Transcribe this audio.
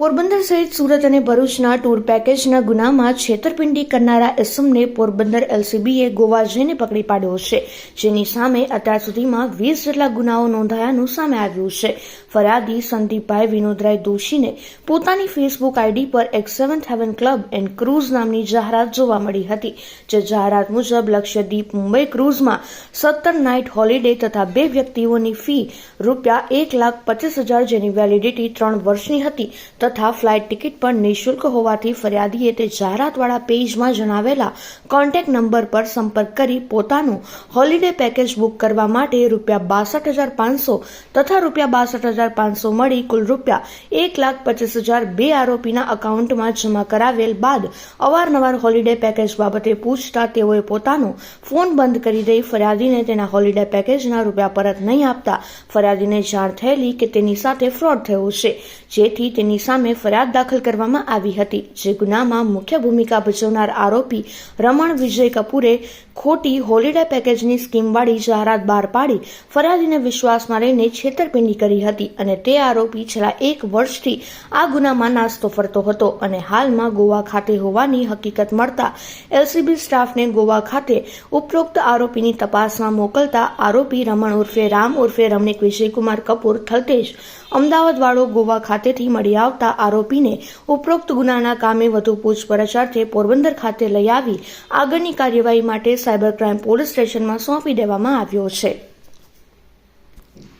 પોરબંદર સહિત સુરત અને ભરૂચના ટૂર પેકેજના ગુનામાં છેતરપિંડી કરનારા એસમને પોરબંદર એલસીબીએ ગોવા જઈને પકડી પાડ્યો છે. જેની સામે અત્યાર સુધીમાં વીસ જેટલા ગુનાઓ નોંધાયાનું સામે આવ્યું છે. ફરિયાદી સંદીપભાઈ વિનોદરાય દોશીને પોતાની ફેસબુક આઈડી પર એક seventh heaven club and cruise નામની જાહેરાત જોવા મળી હતી, જે જાહેરાત મુજબ લક્ષદ્વીપ મુંબઈ ક્રૂઝમાં સત્તર નાઇટ હોલિડે તથા બે વ્યક્તિઓની ફી રૂપિયા એક લાખ પચીસ હજાર જેની વેલિડિટી ત્રણ વર્ષની હતી તથા ફ્લાઇટ ટિકિટ પણ નિઃશુલ્ક હોવાથી ફરિયાદીએ તે જાહેરાતવાળા પેજમાં જણાવેલા કોન્ટેક્ટ નંબર પર સંપર્ક કરી પોતાનું હોલિડે પેકેજ બુક કરવા માટે રૂપિયા બાસઠ હજાર પાંચસો તથા રૂપિયા બાસઠ હજાર પાંચસો મળી કુલ રૂપિયા એક લાખ પચીસ હજાર બે આરોપીના અકાઉન્ટમાં જમા કરાવેલ બાદ અવારનવાર હોલિડે પેકેજ બાબતે પૂછતા તેઓએ પોતાનો ફોન બંધ કરી દઈ ફરિયાદીને તેના હોલિડે પેકેજના રૂપિયા પરત નહીં આપતા ફરિયાદીને જાણ થયેલી કે તેની સાથે ફ્રોડ થયો છે, જેથી તેની સામે ફરિયાદ દાખલ કરવામાં આવી હતી, જે ગુનામાં મુખ્ય ભૂમિકા ભજવનાર આરોપી રમણ વિજય કપૂરે ખોટી હોલિડે પેકેજની સ્કીમવાળી જાહેરાત બહાર પાડી, ફરિયાદીને વિશ્વાસમાં લઈને છેતરપિંડી કરી હતી અને તે આરોપી છેલ્લા એક વર્ષથી આ ગુનામાં નાસ્તો ફરતો હતો અને હાલમાં ગોવા ખાતે હોવાની હકીકત મળતા એલસીબી સ્ટાફને ગોવા ખાતે ઉપરોક્ત આરોપીની તપાસમાં મોકલતા આરોપી રમણ ઉર્ફે રામ ઉર્ફે રમણીક વિજયકુમાર કપૂર, થલતેજ અમદાવાદવાળો ગોવા ખાતેથી મળી આવતા આરોપીને ઉપરોક્ત ગુનાના કામે વધુ પૂછપરછ અર્થે પોરબંદર ખાતે લઈ આવી આગળની કાર્યવાહી માટે સાયબર ક્રાઇમ પોલીસ સ્ટેશનમાં સોંપી દેવામાં આવ્યો છે.